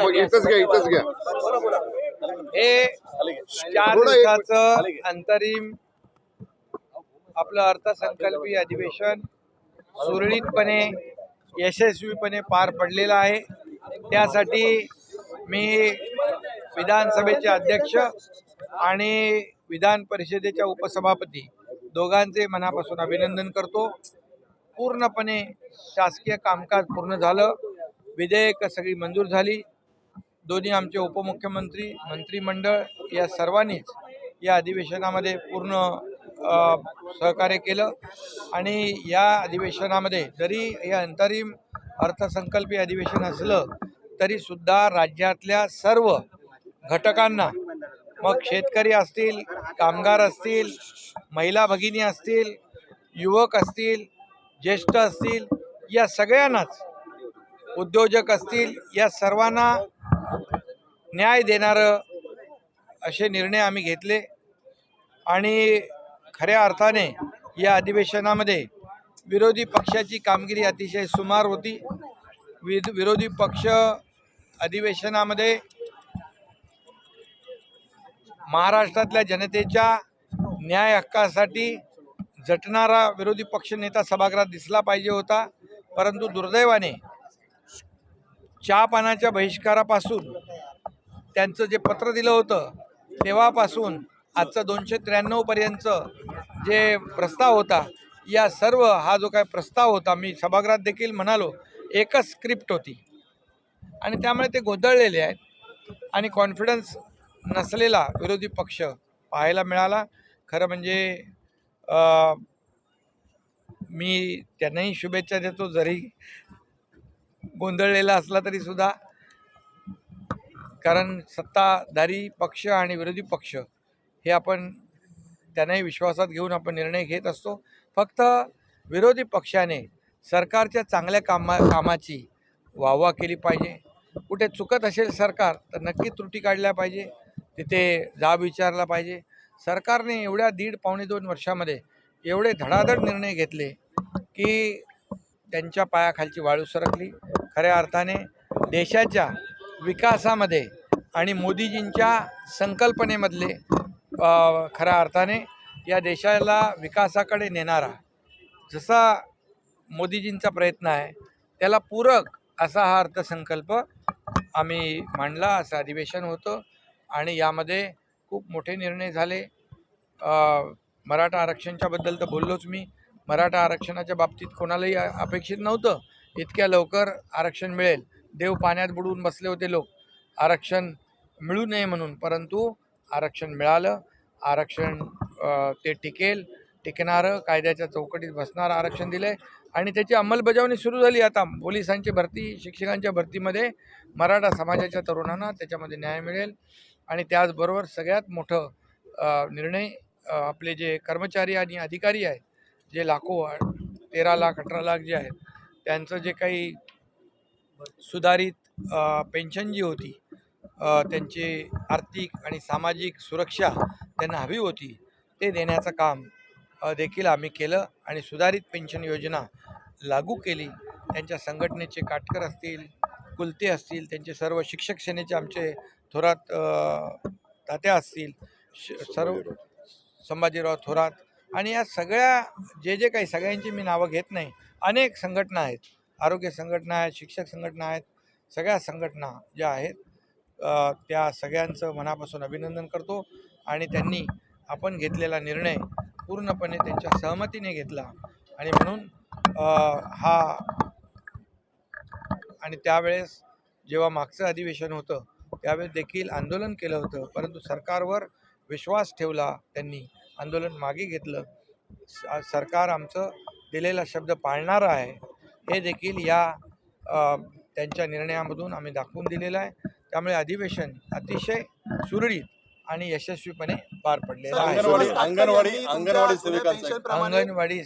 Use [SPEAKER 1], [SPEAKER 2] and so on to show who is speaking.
[SPEAKER 1] मग इथंच घ्या इथंच घ्या
[SPEAKER 2] हे चार दिवसाचं अंतरिम आपलं अर्थसंकल्पीय अधिवेशन सुरळीतपणे यशस्वीपणे पार पडलेलं आहे. त्यासाठी मी विधानसभेचे अध्यक्ष आणि विधान परिषदेच्या उपसभापती दोघांचे मनापासून अभिनंदन करतो. पूर्णपणे शासकीय कामकाज पूर्ण झालं. विधेयकं सगळी मंजूर झाली. दोन्ही आमचे उपमुख्यमंत्री मंत्रिमंडळ या सर्वांनीच या अधिवेशनामध्ये पूर्ण सहकार्य केलं. आणि या अधिवेशनामध्ये जरी हे अंतरिम अर्थसंकल्पीय अधिवेशन असलं तरीसुद्धा राज्यातल्या सर्व घटकांना मग शेतकरी असतील कामगार असतील महिला भगिनी असतील युवक असतील ज्येष्ठ असतील या सगळ्यांनाच उद्योजक असतील या सर्वांना न्याय देणारं असे निर्णय आम्ही घेतले. आणि खऱ्या अर्थाने या अधिवेशनामध्ये विरोधी पक्षाची कामगिरी अतिशय सुमार होती. वि विरोधी पक्ष अधिवेशनामध्ये महाराष्ट्रातल्या जनतेच्या न्याय हक्कासाठी झटणारा विरोधी पक्षनेता सभागृहात दिसला पाहिजे होता. परंतु दुर्दैवाने चहा पानाच्या बहिष्कारापासून त्यांचं जे पत्र दिलं होतं तेव्हापासून आजचं दोनशे त्र्याण्णवपर्यंत जे प्रस्ताव होता या सर्व हा जो काय प्रस्ताव होता मी सभागृहात देखील म्हणालो एकच स्क्रिप्ट होती. आणि त्यामुळे ते गोंधळलेले आहेत. आणि कॉन्फिडन्स नसलेला विरोधी पक्ष पाहायला मिळाला. खरं म्हणजे मी त्यांनाही शुभेच्छा देतो. जरी गोंधळलेला असला तरीसुद्धा कारण सत्ताधारी पक्ष आणि विरोधी पक्ष हे आपण त्यांनाही विश्वासात घेऊन आपण निर्णय घेत असतो. फक्त विरोधी पक्षाने सरकारच्या चांगल्या कामा कामाची वाहवा केली पाहिजे. कुठे चुकत असेल सरकार तर नक्की त्रुटी काढल्या पाहिजे. तिथे जाब विचारला पाहिजे. सरकारने एवढ्या दीड पावणे दोन वर्षामध्ये एवढे धडाधड निर्णय घेतले की त्यांच्या पायाखालची वाळू सरकली. खऱ्या अर्थाने देशाच्या विकासामध्ये आणि मोदीजींच्या संकल्पनेमधले खऱ्या अर्थाने या देशाला विकासाकडे नेणारा जसा मोदीजींचा प्रयत्न आहे त्याला पूरक असा हा अर्थसंकल्प आम्ही मांडला असं अधिवेशन होतं. आणि यामध्ये खूप मोठे निर्णय झाले. मराठा आरक्षणच्याबद्दल तर बोललोच मी. मराठा आरक्षणाच्या बाबतीत कोणालाही अपेक्षित नव्हतं. इतक्या लवकर आरक्षण मिळेल. देव पाण्यात बुडवून बसले होते लोक. आरक्षण मिळू नये म्हणून परंतु आरक्षण मिळालं. आरक्षण ते टिकेल. टिकणारं कायद्याच्या चौकटीत बसणारं आरक्षण दिलं आहे आणि त्याची अंमलबजावणी सुरू झाली आता. पोलिसांची भरती शिक्षकांच्या भरतीमध्ये मराठा समाजाच्या तरुणांना त्याच्यामध्ये न्याय मिळेल. आणि त्याचबरोबर सगळ्यात मोठं निर्णय आपले जे कर्मचारी आणि अधिकारी आहेत जे लाखो तेरा लाख अठरा लाख जे आहेत त्यांचं जे काही सुधारित पेन्शन जी होती त्यांची आर्थिक आणि सामाजिक सुरक्षा त्यांना हवी होती ते देण्याचं काम देखील आम्ही केलं आणि सुधारित पेन्शन योजना लागू केली. त्यांच्या संघटनेचे काटकर असतील कुलते असतील त्यांचे सर्व शिक्षक सेनेचे आमचे थोरात तात्या असतील श सर्व संभाजीराव थोरात आणि या सगळ्या जे जे काही सगळ्यांची मी नावं घेत नाही अनेक संघटना आहेत. आरोग्य संघटना आहेत शिक्षक संघटना आहेत सगळ्या संघटना ज्या आहेत त्या सगळ्यांचं मनापासून अभिनंदन करतो आणि त्यांनी आपण घेतलेला निर्णय पूर्णपणे त्यांच्या सहमतीने घेतला. आणि म्हणून हा आणि त्यावेळेस जेव्हा मागचं अधिवेशन होतं त्यावेळेस देखील आंदोलन केलं होतं. परंतु सरकारवर विश्वास ठेवला त्यांनी. आंदोलन मागे घेतलं. सरकार आमचं दिलेला शब्द पाळणारं आहे. हे देखील या त्यांच्या निर्णयामधून आम्ही दाखवून दिलेलं आहे. त्यामुळे अधिवेशन अतिशय सुरळीत आणि यशस्वीपणे पार पडलेलं आहे.
[SPEAKER 3] अंगणवाडी अंगणवाडी
[SPEAKER 2] अंगणवाडी